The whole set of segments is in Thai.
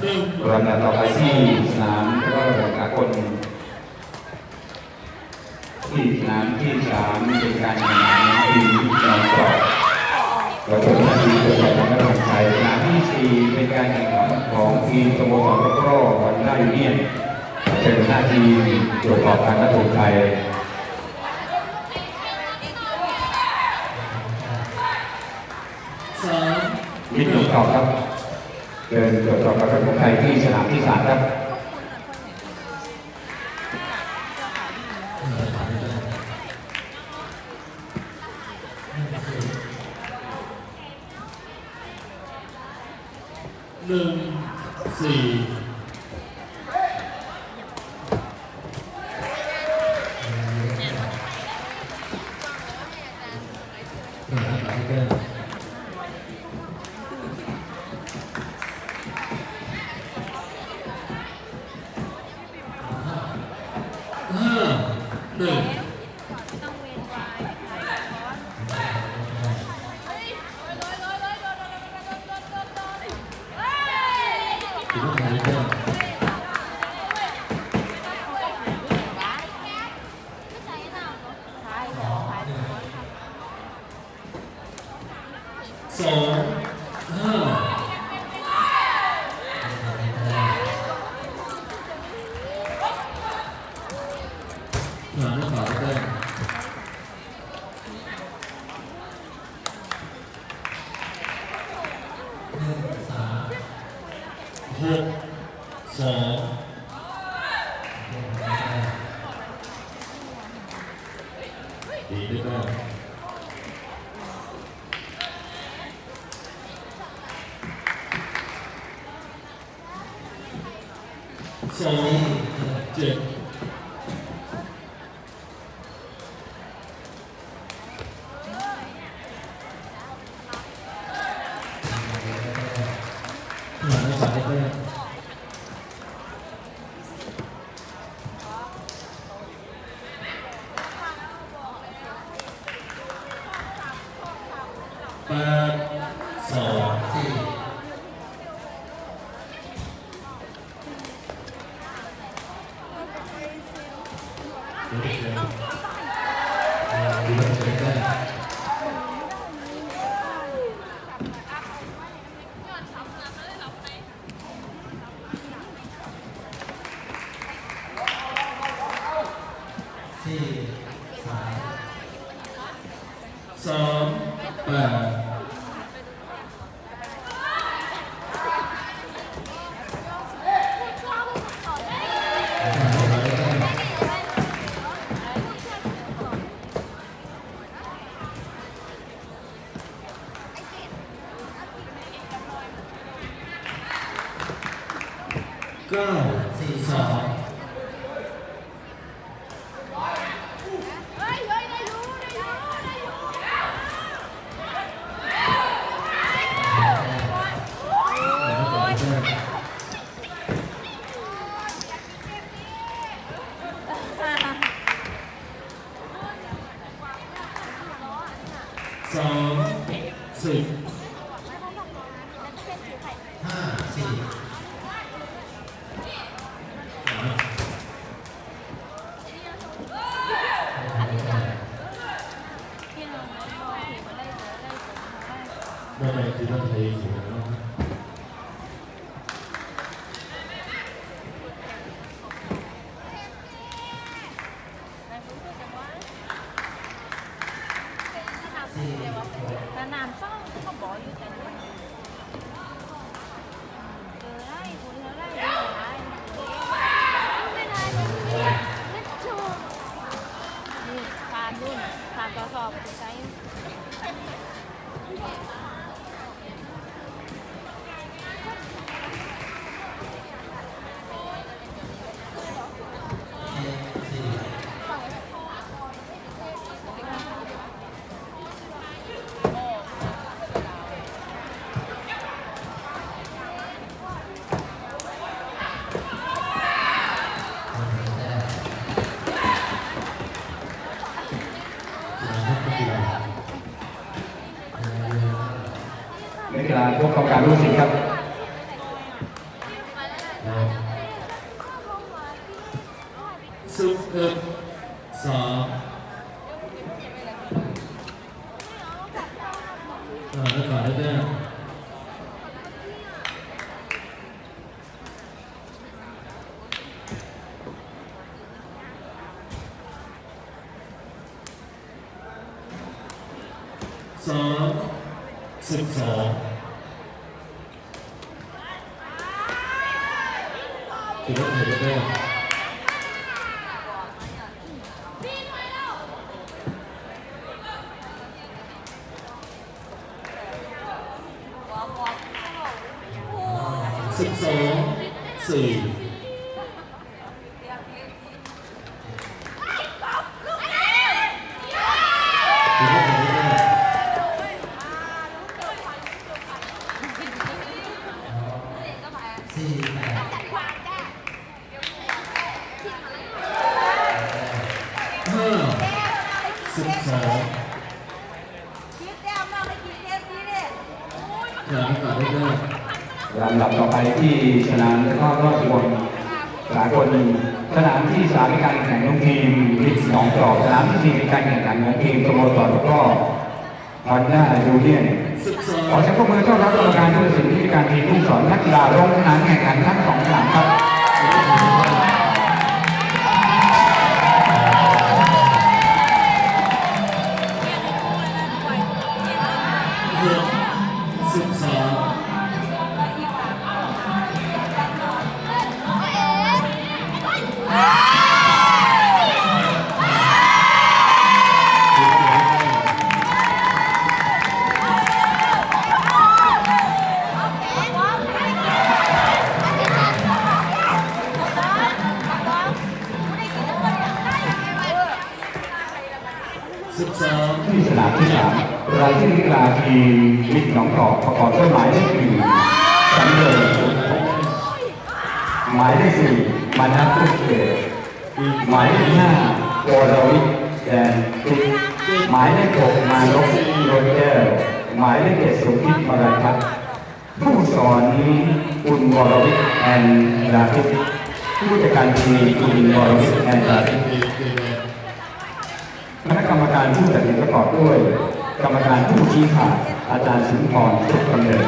หนึ่งลำดับต่อไปที่สนามแล้วก็สากลที่สนามที่สามเป็นการแข่งขันทีมนอนกรอบเราจะมีทีมตัวใหญ่ของนักไทยสนามที่สี่เป็นการแข่งขันของทีมสโมสรรโรวันด้ายูเนียนเป็นหน้าที่ตรวจสอบการนักทุนไทยสามมิตรตรวจสอบครับ เดินตรวจสอบการนักทุนไทยที่สนามที่สามครับ สอง ดีด้ สองสิบ แต่น้ำเศร้าก็บอกอยู่แต่ 啊他考的这样 สิบสองสี่ถือว่าถือได้สี่แปดห้าสิบสองหลังก่อนได้ได้ ลำดับต่อไปที่สนามข้ารอบบนสากลสนามที่สามเป็นการแข่งขันของทีมลิสหนองกรอบสนามที่สี่เป็นการแข่งขันของทีมสโมสรแล้วก็ฮอนด้ายูเนียนขอเสียงปรบมือต้อนรับกรรมการผู้ตัดสินที่การทีมผู้สอนนักกีฬาลงสนามแข่งขันทั้งสองสนามครับ รายชื่อนักกีฬาทีมลิสหนองจอกประกอบด้วยหมายเลขหนึ่งสำเร็จหมายเลขสี่มานัททุกเกตหมายเลขห้าวรวิทย์แดนติดหมายเลขหกมานพโรเจอร์หมายเลขเจ็ดสุพิษมาราทัศน์ผู้สอนคุณวรวิทย์แอนดาทิตผู้จัดการทีมคุณวรวิทย์แอนดาทิตคณะกรรมการผู้ตัดสินประกอบด้วย กรรมการผู้ชี้ขาดอาจารย์สิงห์พรสุขกำเนิด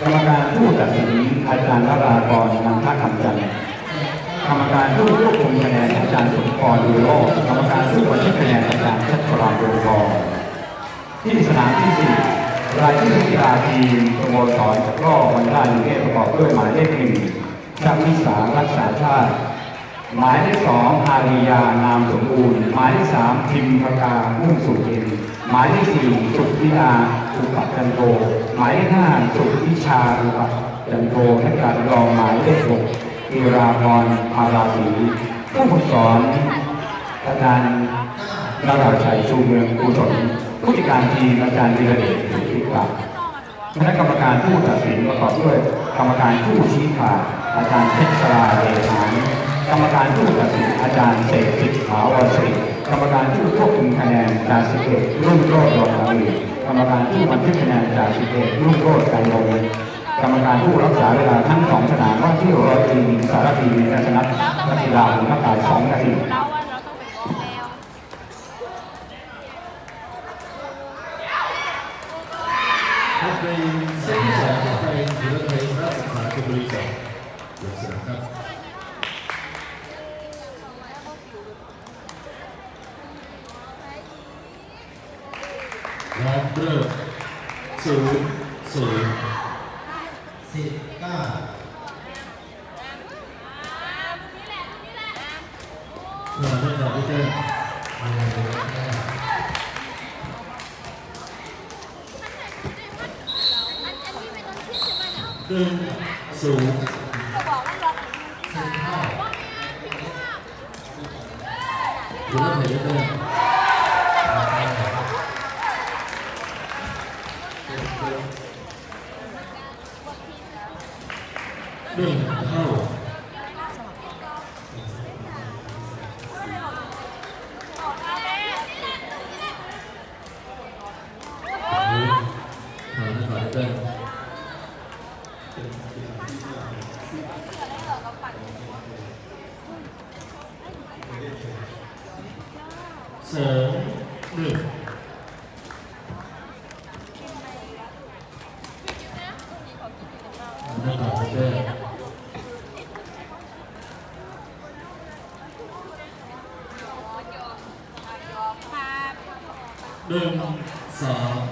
กรรมการผู้ตัดสินอาจารย์นรากรนันทคำจันทร์กรรมการผู้ควบคุมคะแนนอาจารย์สมพรดูโลกกรรมการผู้บันทึกคะแนนอาจารย์ชัชวานดวงทองที่สนามที่สี่รายชื่อกีฬาทีมสโมสรตะกร้อวันด้ายูเนประกอบด้วยหมายเลขหนึ่งชักวิสารักษาชาติ หมายเลขสองอาริยานามสมบูรณ์ หมายเลขสามพิมพกามุ่งสุเย็น หมายเลขสี่สุธิดาอุปจันโทหมายเลขห้าสุวิชาอุปจันโทนักการรองหมายเลขหกอิราพรอาราศีผู้ฝึกสอนอาจารย์นราชัยชูเมืองกุศลผู้จัดการทีมอาจารย์ธีรเดชสุขิตาคณะกรรมการผู้ตัดสินประกอบด้วย กรรมการผู้ชี้ขาดอาจารย์เพชรราเลหานกรรมการผู้ตัดสินอาจารย์เสกสิทธิ์ถาวรศิริ กรรมการผู้ควบคุมคะแนนจากสิเอกรุ่งโรจน์รองอาวีกรรมการผู้บันทึกคะแนนจากสิเอกรุ่งโรจน์การลงกรรมการผู้รักษาเวลาทั้งสองสนามว่าที่ร้อยตรีสารพีมีการชนะนักกีฬาหรือนักกายสองนาที เราว่าเราต้องไปฟ้องแล้ว ครับในเซตที่สองของไทยถือว่าไทยราชสถานชลบุรีสองลงสนามครับรอบเริ่มศูนย์ศูนย์ สิบเก้ามาได้ครับพี่เต้หนึ่งศูนย์ถือว่าไทยได้ หนึ่งเท่าผ่านผ่านได้สองหนึ่งผ่านผ่านได้ หนึ่งสอง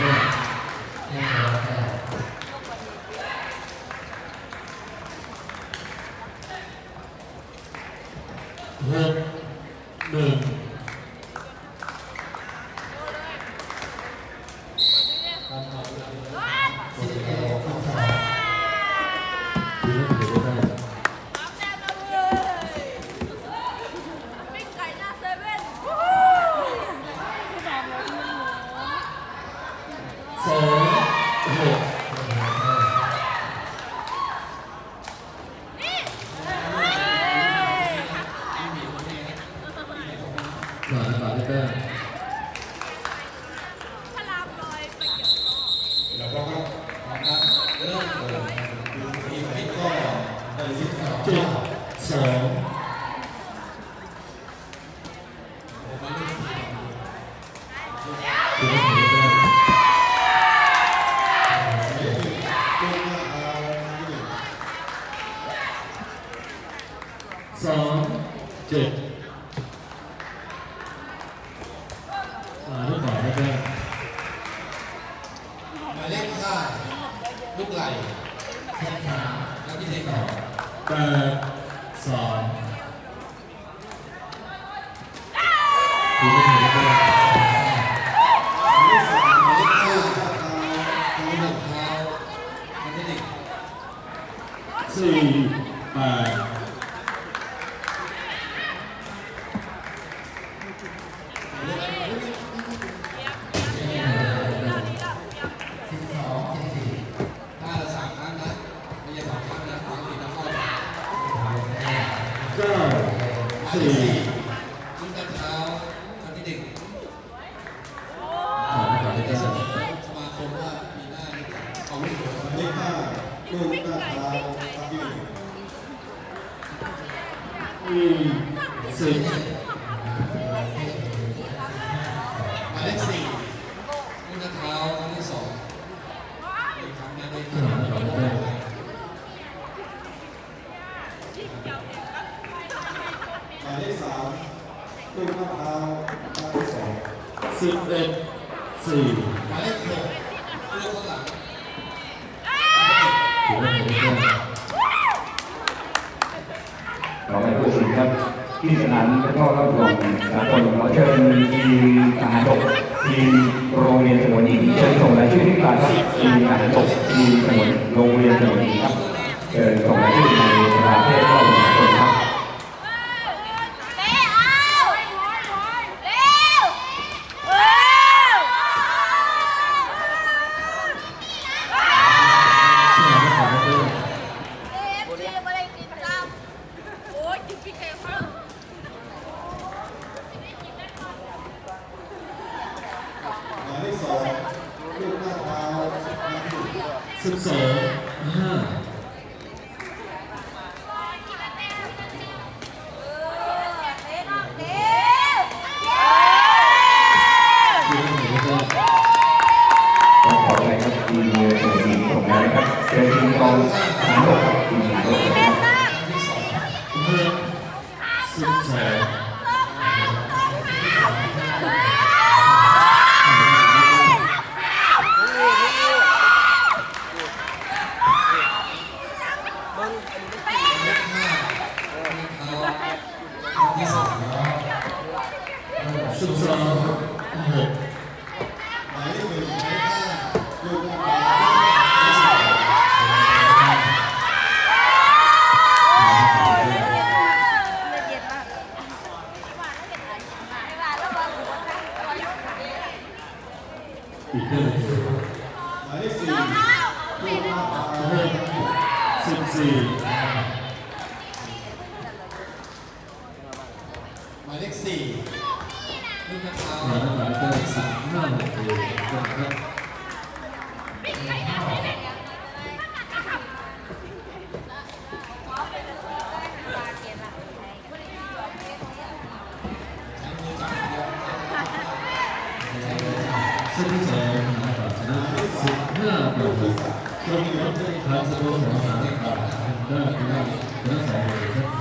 Yeah. 没有 มาลูลไกขาลูกไหลแข้าและที่เทคอแปดสองถือว่าถือว่าสี่แปด ปิ้งไก่ปิ้งไก่ดีกว่า อืมสุด ขอาไปพูดคุยครับที่สนามแล้วก็รับรองสากลเอาเชิญทีมทหารบกทีมโรงเรียนสมุนอีกเชิญส่งรายชื่อที่กลางครับทีมทหารบกทีมสมุนโรงเรียนสมุนครับเชิญส่งรายชื่อในประเทศเข้า รวมถึงทาคสโมสรสาขครับด้ได้สองคน